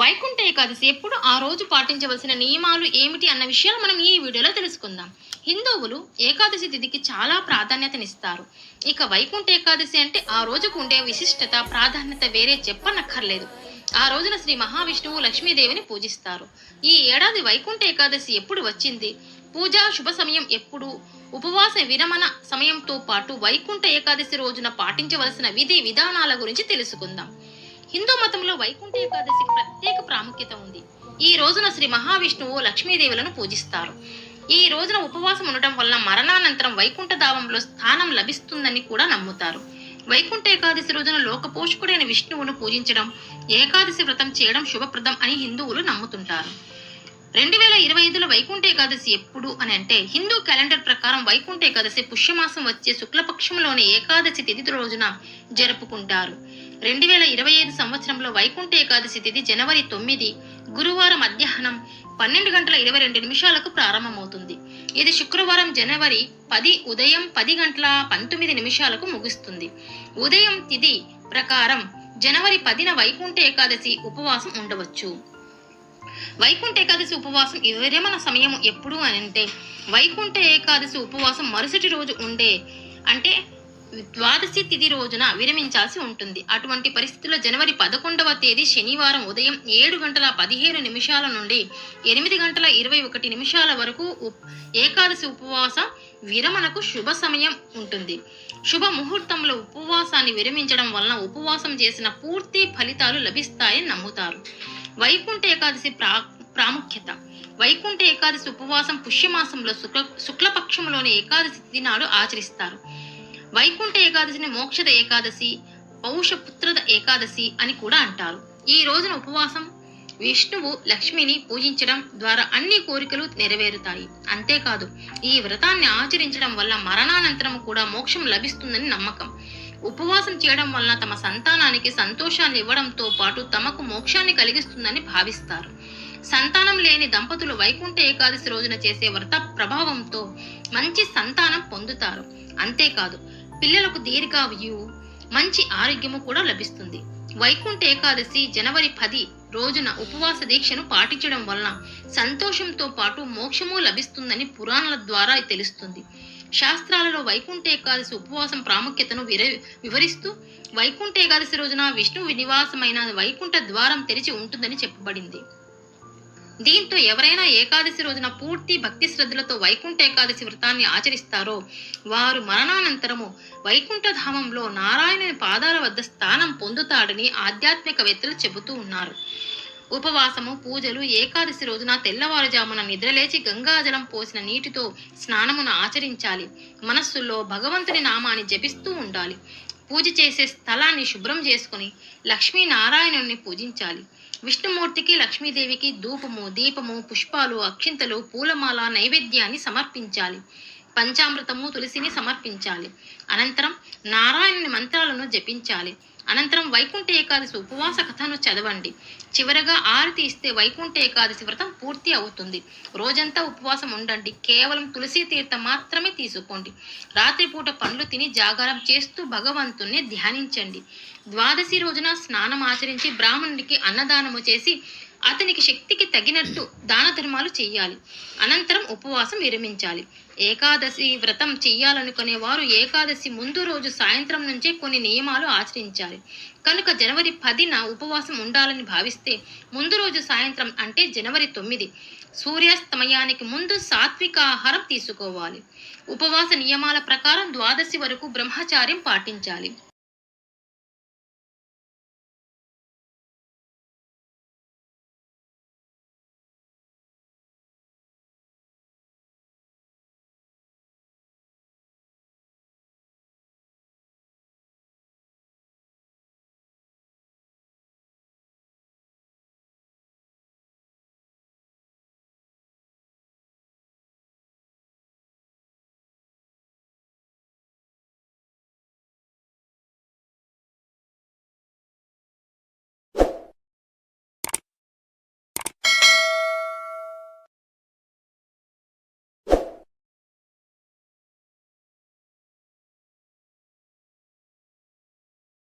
వైకుంఠ ఏకాదశి ఎప్పుడు ఆ రోజు పాటించవలసిన నియమాలు ఏమిటి అన్న విషయాలు మనం ఈ వీడియోలో తెలుసుకుందాం. హిందువులు ఏకాదశి తిథికి చాలా ప్రాధాన్యతనిస్తారు. ఇక వైకుంఠ ఏకాదశి అంటే ఆ రోజుకు ఉండే విశిష్టత ప్రాధాన్యత వేరే చెప్పనక్కర్లేదు. ఆ రోజున శ్రీ మహావిష్ణువు లక్ష్మీదేవిని పూజిస్తారు. ఈ ఏడాది వైకుంఠ ఏకాదశి ఎప్పుడు వచ్చింది? పూజా శుభ సమయం ఎప్పుడు? ఉపవాస విరమణ సమయంతో పాటు వైకుంఠ ఏకాదశి రోజున పాటించవలసిన విధి విధానాల గురించి తెలుసుకుందాం. హిందూ మతంలో వైకుంఠ ఏకాదశికి ప్రత్యేక ప్రాముఖ్యత ఉంది. ఈ రోజున శ్రీ మహావిష్ణువు లక్ష్మీదేవులను పూజిస్తారు. ఈ రోజున ఉపవాసం ఉండటం వల్ల మరణానంతరం వైకుంఠ ధావంలో స్థానం లభిస్తుందని కూడా నమ్ముతారు. వైకుంఠ ఏకాదశి రోజున లోకపోషకుడైన విష్ణువును పూజించడం ఏకాదశి వ్రతం చేయడం శుభప్రదం అని హిందువులు నమ్ముతుంటారు. రెండు వేల ఇరవై ఐదులో వైకుంఠ ఏకాదశి ఎప్పుడు అని అంటే హిందూ క్యాలెండర్ ప్రకారం వైకుంఠ ఏకాదశి పుష్యమాసం వచ్చే శుక్లపక్షంలోని ఏకాదశి తిథి రోజున జరుపుకుంటారు. రెండు వేల ఇరవై ఐదు సంవత్సరంలో వైకుంఠ ఏకాదశి తిథి జనవరి తొమ్మిది గురువారం మధ్యాహ్నం పన్నెండు గంటల ఇరవై రెండు నిమిషాలకు ప్రారంభమవుతుంది. ఇది శుక్రవారం జనవరి పది ఉదయం పది గంటల పంతొమ్మిది నిమిషాలకు ముగుస్తుంది. ఉదయం తిథి ప్రకారం జనవరి పదిన వైకుంఠ ఏకాదశి ఉపవాసం ఉండవచ్చు. వైకుంఠ ఏకాదశి ఉపవాసం విరమణ సమయం ఎప్పుడు అని అంటే వైకుంఠ ఏకాదశి ఉపవాసం మరుసటి రోజు ఉండే అంటే ద్వాదశి తిథి రోజున విరమించాల్సి ఉంటుంది. అటువంటి పరిస్థితుల్లో జనవరి పదకొండవ తేదీ శనివారం ఉదయం ఏడు గంటల పదిహేను నిమిషాల నుండి ఎనిమిది గంటల ఇరవై ఒకటి నిమిషాల వరకు ఏకాదశి ఉపవాస విరమణకు శుభ సమయం ఉంటుంది. శుభ ముహూర్తంలో ఉపవాసాన్ని విరమించడం వలన ఉపవాసం చేసిన పూర్తి ఫలితాలు లభిస్తాయని నమ్ముతారు. వైకుంఠ ఏకాదశి ప్రా ప్రాముఖ్యత. వైకుంఠ ఏకాదశి ఉపవాసం పుష్యమాసంలో శుక్ల శుక్లపక్షంలోని ఏకాదశి తిథి నాడు ఆచరిస్తారు. వైకుంఠ ఏకాదశిని మోక్షద ఏకాదశి పౌషపుత్రద ఏకాదశి అని కూడా అంటారు. ఈ రోజున ఉపవాసం విష్ణువు లక్ష్మిని పూజించడం ద్వారా అన్ని కోరికలు నెరవేరుతాయి. అంతేకాదు ఈ వ్రతాన్ని ఆచరించడం వల్ల మరణానంతరం కూడా మోక్షం లభిస్తుందని నమ్మకం. ఉపవాసం చేయడం వలన తమ సంతానానికి సంతోషాన్ని ఇవ్వడంతో పాటు తమకు మోక్షాన్ని కలిగిస్తుందని భావిస్తారు. సంతానం లేని దంపతులు వైకుంఠ ఏకాదశి రోజున చేసే వ్రత ప్రభావంతో మంచి సంతానం పొందుతారు. అంతేకాదు పిల్లలకు దీర్ఘాయు మంచి ఆరోగ్యము కూడా లభిస్తుంది. వైకుంఠ ఏకాదశి జనవరి పది రోజున ఉపవాస దీక్షను పాటించడం వలన సంతోషంతో పాటు మోక్షము లభిస్తుందని పురాణాల ద్వారా తెలుస్తుంది. శాస్త్రాలలో వైకుంఠ ఏకాదశి ఉపవాసం ప్రాముఖ్యతను వివరిస్తూ వైకుంఠ ఏకాదశి రోజున విష్ణువు నివాసమైన వైకుంఠ ద్వారం తెరిచి ఉంటుందని చెప్పబడింది. దీంతో ఎవరైనా ఏకాదశి రోజున పూర్తి భక్తి శ్రద్ధలతో వైకుంఠ ఏకాదశి వ్రతాన్ని ఆచరిస్తారో వారు మరణానంతరము వైకుంఠధామంలో నారాయణుని పాదాల వద్ద స్థానం పొందుతాడని ఆధ్యాత్మికవేత్తలు చెబుతూ ఉన్నారు. ఉపవాసము పూజలు ఏకాదశి రోజున తెల్లవారుజామున నిద్రలేచి గంగాజలం పోసిన నీటితో స్నానమును ఆచరించాలి. మనస్సులో భగవంతుని నామాన్ని జపిస్తూ ఉండాలి. పూజ చేసే స్థలాన్ని శుభ్రం చేసుకుని లక్ష్మీనారాయణుని పూజించాలి. విష్ణుమూర్తికి లక్ష్మీదేవికి ధూపము దీపము పుష్పాలు అక్షింతలు పూలమాల నైవేద్యాన్ని సమర్పించాలి. పంచామృతము తులసిని సమర్పించాలి. అనంతరం నారాయణుని మంత్రాలను జపించాలి. అనంతరం వైకుంఠ ఏకాదశి ఉపవాస కథను చదవండి. చివరగా ఆరతి ఇస్తే వైకుంఠ ఏకాదశి వ్రతం పూర్తి అవుతుంది. రోజంతా ఉపవాసం ఉండండి. కేవలం తులసి తీర్థం మాత్రమే తీసుకోండి. రాత్రిపూట పండ్లు తిని జాగారం చేస్తూ భగవంతుణ్ణి ధ్యానించండి. ద్వాదశి రోజున స్నానం ఆచరించి బ్రాహ్మణుడికి అన్నదానము చేసి అతనికి శక్తికి తగినట్టు దాన ధర్మాలు చెయ్యాలి. అనంతరం ఉపవాసం విరమించాలి. ఏకాదశి వ్రతం చెయ్యాలనుకునే వారు ఏకాదశి ముందు రోజు సాయంత్రం నుంచే కొన్ని నియమాలు ఆచరించాలి. కనుక జనవరి పదిన ఉపవాసం ఉండాలని భావిస్తే ముందు రోజు సాయంత్రం అంటే జనవరి తొమ్మిది. సూర్యాస్తమయానికి ముందు సాత్విక ఆహారం తీసుకోవాలి. ఉపవాస నియమాల ప్రకారం ద్వాదశి వరకు బ్రహ్మచార్యం పాటించాలి.